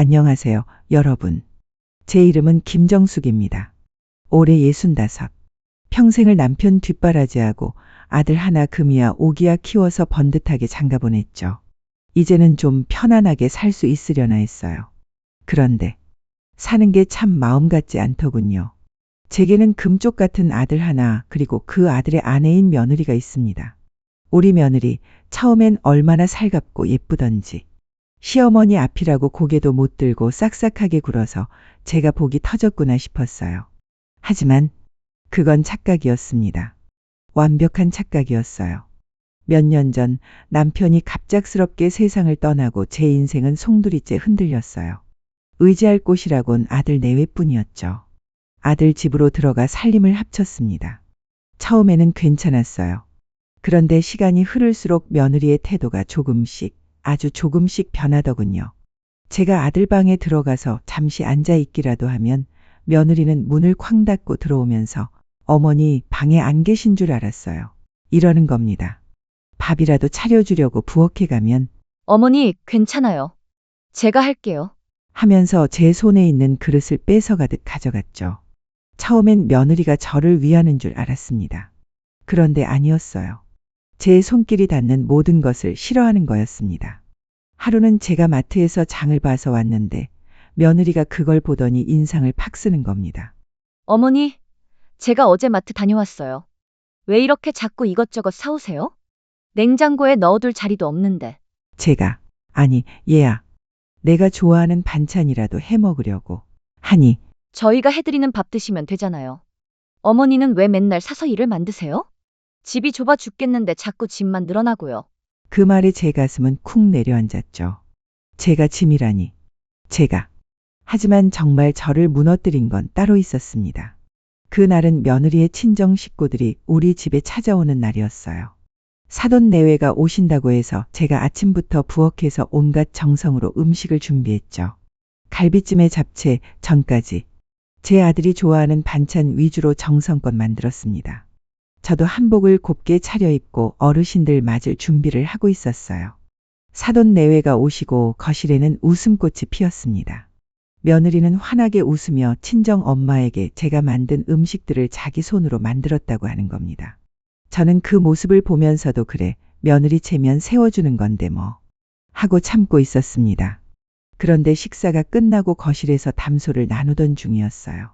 안녕하세요, 여러분. 제 이름은 김정숙입니다. 올해 예순다섯. 평생을 남편 뒷바라지하고 아들 하나 금이야 오기야 키워서 번듯하게 장가 보냈죠. 이제는 좀 편안하게 살 수 있으려나 했어요. 그런데 사는 게 참 마음 같지 않더군요. 제게는 금쪽 같은 아들 하나 그리고 그 아들의 아내인 며느리가 있습니다. 우리 며느리 처음엔 얼마나 살갑고 예쁘던지 시어머니 앞이라고 고개도 못 들고 싹싹하게 굴어서 제가 복이 터졌구나 싶었어요. 하지만 그건 착각이었습니다. 완벽한 착각이었어요. 몇 년 전 남편이 갑작스럽게 세상을 떠나고 제 인생은 송두리째 흔들렸어요. 의지할 곳이라곤 아들 내외뿐이었죠. 아들 집으로 들어가 살림을 합쳤습니다. 처음에는 괜찮았어요. 그런데 시간이 흐를수록 며느리의 태도가 조금씩, 아주 조금씩 변하더군요. 제가 아들 방에 들어가서 잠시 앉아 있기라도 하면 며느리는 문을 쾅 닫고 들어오면서 어머니 방에 안 계신 줄 알았어요. 이러는 겁니다. 밥이라도 차려주려고 부엌에 가면 어머니, 괜찮아요. 제가 할게요. 하면서 제 손에 있는 그릇을 뺏어가듯 가져갔죠. 처음엔 며느리가 저를 위하는 줄 알았습니다. 그런데 아니었어요. 제 손길이 닿는 모든 것을 싫어하는 거였습니다. 하루는 제가 마트에서 장을 봐서 왔는데 며느리가 그걸 보더니 인상을 팍 쓰는 겁니다. 어머니, 제가 어제 마트 다녀왔어요. 왜 이렇게 자꾸 이것저것 사오세요? 냉장고에 넣어둘 자리도 없는데. 제가 아니 얘야 내가 좋아하는 반찬이라도 해 먹으려고 하니 저희가 해드리는 밥 드시면 되잖아요. 어머니는 왜 맨날 사서 일을 만드세요? 집이 좁아 죽겠는데 자꾸 집만 늘어나고요. 그 말에 제 가슴은 쿵 내려앉았죠. 제가 짐이라니. 제가. 하지만 정말 저를 무너뜨린 건 따로 있었습니다. 그날은 며느리의 친정 식구들이 우리 집에 찾아오는 날이었어요. 사돈 내외가 오신다고 해서 제가 아침부터 부엌에서 온갖 정성으로 음식을 준비했죠. 갈비찜에 잡채, 전까지. 제 아들이 좋아하는 반찬 위주로 정성껏 만들었습니다. 저도 한복을 곱게 차려입고 어르신들 맞을 준비를 하고 있었어요. 사돈 내외가 오시고 거실에는 웃음꽃이 피었습니다. 며느리는 환하게 웃으며 친정 엄마에게 제가 만든 음식들을 자기 손으로 만들었다고 하는 겁니다. 저는 그 모습을 보면서도 그래, 며느리 체면 세워주는 건데 뭐. 하고 참고 있었습니다. 그런데 식사가 끝나고 거실에서 담소를 나누던 중이었어요.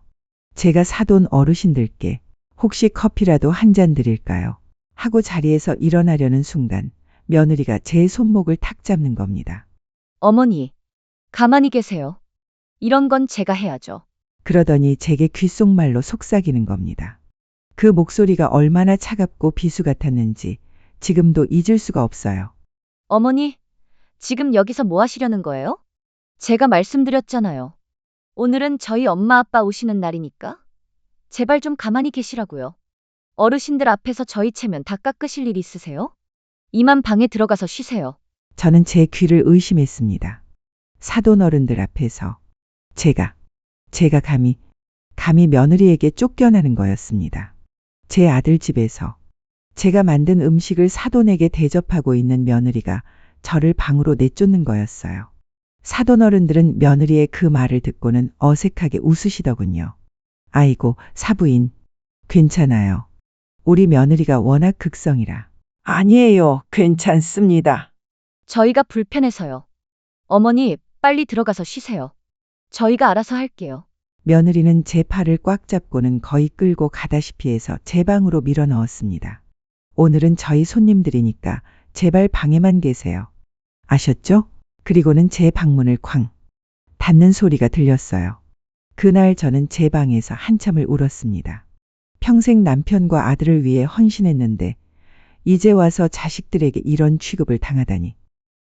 제가 사돈 어르신들께 혹시 커피라도 한 잔 드릴까요? 하고 자리에서 일어나려는 순간 며느리가 제 손목을 탁 잡는 겁니다. 어머니, 가만히 계세요. 이런 건 제가 해야죠. 그러더니 제게 귓속말로 속삭이는 겁니다. 그 목소리가 얼마나 차갑고 비수 같았는지 지금도 잊을 수가 없어요. 어머니, 지금 여기서 뭐 하시려는 거예요? 제가 말씀드렸잖아요. 오늘은 저희 엄마 아빠 오시는 날이니까. 제발 좀 가만히 계시라고요. 어르신들 앞에서 저희 체면 다 깎으실 일 있으세요? 이만 방에 들어가서 쉬세요. 저는 제 귀를 의심했습니다. 사돈 어른들 앞에서 제가 제가 감히 감히 며느리에게 쫓겨나는 거였습니다. 제 아들 집에서 제가 만든 음식을 사돈에게 대접하고 있는 며느리가 저를 방으로 내쫓는 거였어요. 사돈 어른들은 며느리의 그 말을 듣고는 어색하게 웃으시더군요. 아이고, 사부인. 괜찮아요. 우리 며느리가 워낙 극성이라. 아니에요. 괜찮습니다. 저희가 불편해서요. 어머니, 빨리 들어가서 쉬세요. 저희가 알아서 할게요. 며느리는 제 팔을 꽉 잡고는 거의 끌고 가다시피 해서 제 방으로 밀어 넣었습니다. 오늘은 저희 손님들이니까 제발 방에만 계세요. 아셨죠? 그리고는 제 방문을 쾅 닫는 소리가 들렸어요. 그날 저는 제 방에서 한참을 울었습니다. 평생 남편과 아들을 위해 헌신했는데 이제 와서 자식들에게 이런 취급을 당하다니.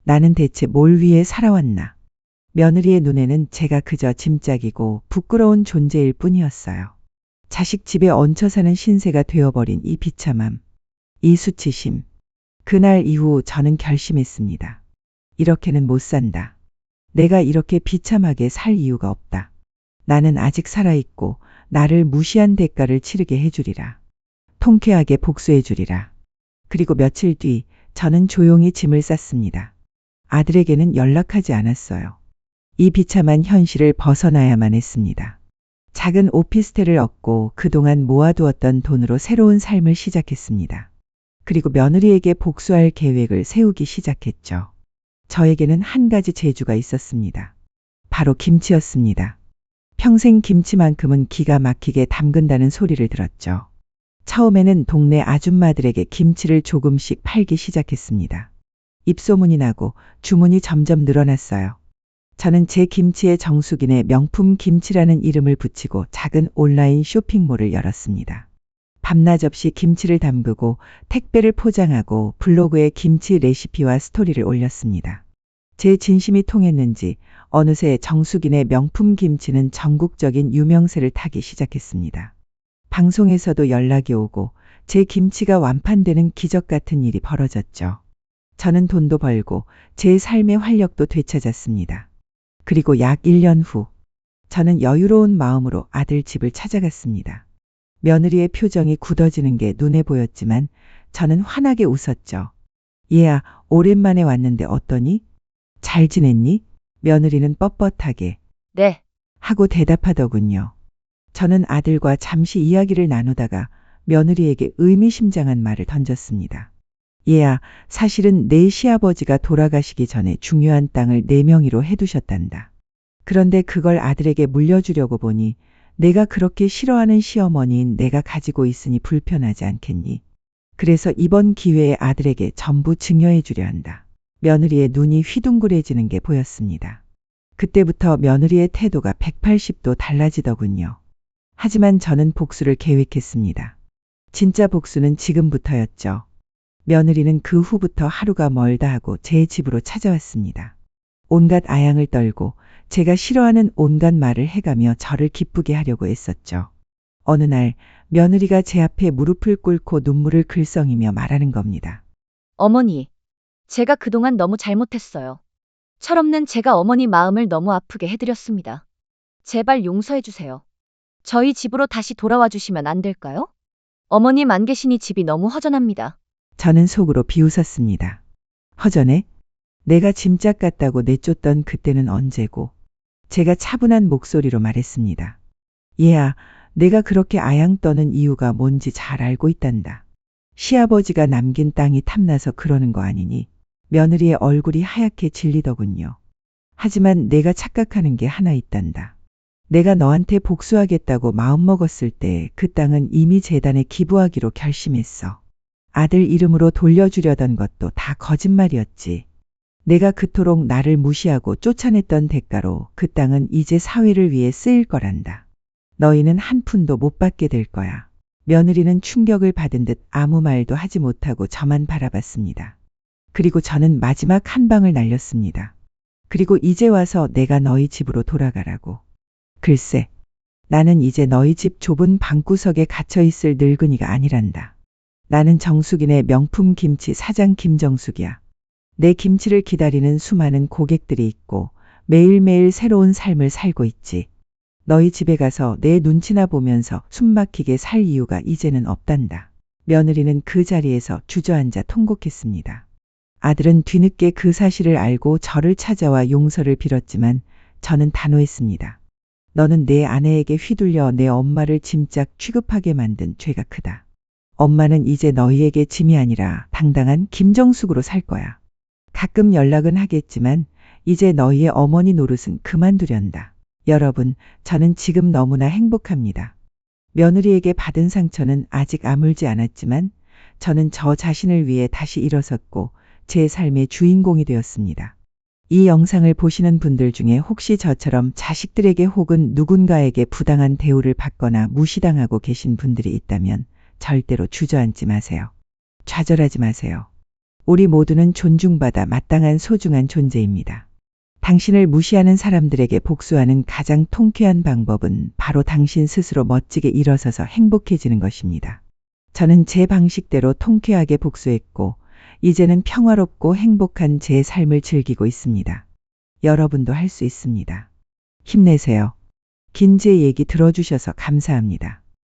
나는 대체 뭘 위해 살아왔나. 며느리의 눈에는 제가 그저 짐짝이고 부끄러운 존재일 뿐이었어요. 자식 집에 얹혀 사는 신세가 되어버린 이 비참함, 이 수치심. 그날 이후 저는 결심했습니다. 이렇게는 못 산다. 내가 이렇게 비참하게 살 이유가 없다. 나는 아직 살아있고 나를 무시한 대가를 치르게 해주리라. 통쾌하게 복수해주리라. 그리고 며칠 뒤 저는 조용히 짐을 쌌습니다. 아들에게는 연락하지 않았어요. 이 비참한 현실을 벗어나야만 했습니다. 작은 오피스텔을 얻고 그동안 모아두었던 돈으로 새로운 삶을 시작했습니다. 그리고 며느리에게 복수할 계획을 세우기 시작했죠. 저에게는 한 가지 재주가 있었습니다. 바로 김치였습니다. 평생 김치만큼은 기가 막히게 담근다는 소리를 들었죠. 처음에는 동네 아줌마들에게 김치를 조금씩 팔기 시작했습니다. 입소문이 나고 주문이 점점 늘어났어요. 저는 제 김치의 정수긴에 명품 김치라는 이름을 붙이고 작은 온라인 쇼핑몰을 열었습니다. 밤낮 없이 김치를 담그고 택배를 포장하고 블로그에 김치 레시피와 스토리를 올렸습니다. 제 진심이 통했는지 어느새 정수긴의 명품 김치는 전국적인 유명세를 타기 시작했습니다. 방송에서도 연락이 오고 제 김치가 완판되는 기적 같은 일이 벌어졌죠. 저는 돈도 벌고 제 삶의 활력도 되찾았습니다. 그리고 약 1년 후, 저는 여유로운 마음으로 아들 집을 찾아갔습니다. 며느리의 표정이 굳어지는 게 눈에 보였지만 저는 환하게 웃었죠. 얘야, 오랜만에 왔는데 어떠니? 잘 지냈니? 며느리는 뻣뻣하게 네, 하고 대답하더군요. 저는 아들과 잠시 이야기를 나누다가 며느리에게 의미심장한 말을 던졌습니다. 얘야, 사실은 내 시아버지가 돌아가시기 전에 중요한 땅을 내 명의로 해두셨단다. 그런데 그걸 아들에게 물려주려고 보니 내가 그렇게 싫어하는 시어머니인 내가 가지고 있으니 불편하지 않겠니? 그래서 이번 기회에 아들에게 전부 증여해 주려 한다. 며느리의 눈이 휘둥그레지는 게 보였습니다. 그때부터 며느리의 태도가 180도 달라지더군요. 하지만 저는 복수를 계획했습니다. 진짜 복수는 지금부터였죠. 며느리는 그 후부터 하루가 멀다 하고 제 집으로 찾아왔습니다. 온갖 아양을 떨고 제가 싫어하는 온갖 말을 해가며 저를 기쁘게 하려고 애썼죠. 어느 날 며느리가 제 앞에 무릎을 꿇고 눈물을 글썽이며 말하는 겁니다. 어머니. 제가 그동안 너무 잘못했어요. 철없는 제가 어머니 마음을 너무 아프게 해드렸습니다. 제발 용서해 주세요. 저희 집으로 다시 돌아와 주시면 안 될까요? 어머님 안 계시니 집이 너무 허전합니다. 저는 속으로 비웃었습니다. 허전해? 내가 짐짝 같다고 내쫓던 그때는 언제고? 제가 차분한 목소리로 말했습니다. 얘야, 내가 그렇게 아양 떠는 이유가 뭔지 잘 알고 있단다. 시아버지가 남긴 땅이 탐나서 그러는 거 아니니? 며느리의 얼굴이 하얗게 질리더군요. 하지만 내가 착각하는 게 하나 있단다. 내가 너한테 복수하겠다고 마음먹었을 때 그 땅은 이미 재단에 기부하기로 결심했어. 아들 이름으로 돌려주려던 것도 다 거짓말이었지. 내가 그토록 나를 무시하고 쫓아냈던 대가로 그 땅은 이제 사회를 위해 쓰일 거란다. 너희는 한 푼도 못 받게 될 거야. 며느리는 충격을 받은 듯 아무 말도 하지 못하고 저만 바라봤습니다. 그리고 저는 마지막 한 방을 날렸습니다. 그리고 이제 와서 내가 너희 집으로 돌아가라고. 글쎄, 나는 이제 너희 집 좁은 방구석에 갇혀 있을 늙은이가 아니란다. 나는 정숙인의 명품 김치 사장 김정숙이야. 내 김치를 기다리는 수많은 고객들이 있고 매일매일 새로운 삶을 살고 있지. 너희 집에 가서 내 눈치나 보면서 숨막히게 살 이유가 이제는 없단다. 며느리는 그 자리에서 주저앉아 통곡했습니다. 아들은 뒤늦게 그 사실을 알고 저를 찾아와 용서를 빌었지만 저는 단호했습니다. 너는 내 아내에게 휘둘려 내 엄마를 짐짝 취급하게 만든 죄가 크다. 엄마는 이제 너희에게 짐이 아니라 당당한 김정숙으로 살 거야. 가끔 연락은 하겠지만 이제 너희의 어머니 노릇은 그만두련다. 여러분, 저는 지금 너무나 행복합니다. 며느리에게 받은 상처는 아직 아물지 않았지만 저는 저 자신을 위해 다시 일어섰고 제 삶의 주인공이 되었습니다. 이 영상을 보시는 분들 중에 혹시 저처럼 자식들에게 혹은 누군가에게 부당한 대우를 받거나 무시당하고 계신 분들이 있다면 절대로 주저앉지 마세요. 좌절하지 마세요. 우리 모두는 존중받아 마땅한 소중한 존재입니다. 당신을 무시하는 사람들에게 복수하는 가장 통쾌한 방법은 바로 당신 스스로 멋지게 일어서서 행복해지는 것입니다. 저는 제 방식대로 통쾌하게 복수했고, 이제는 평화롭고 행복한 제 삶을 즐기고 있습니다. 여러분도 할 수 있습니다. 힘내세요. 긴 제 얘기 들어주셔서 감사합니다.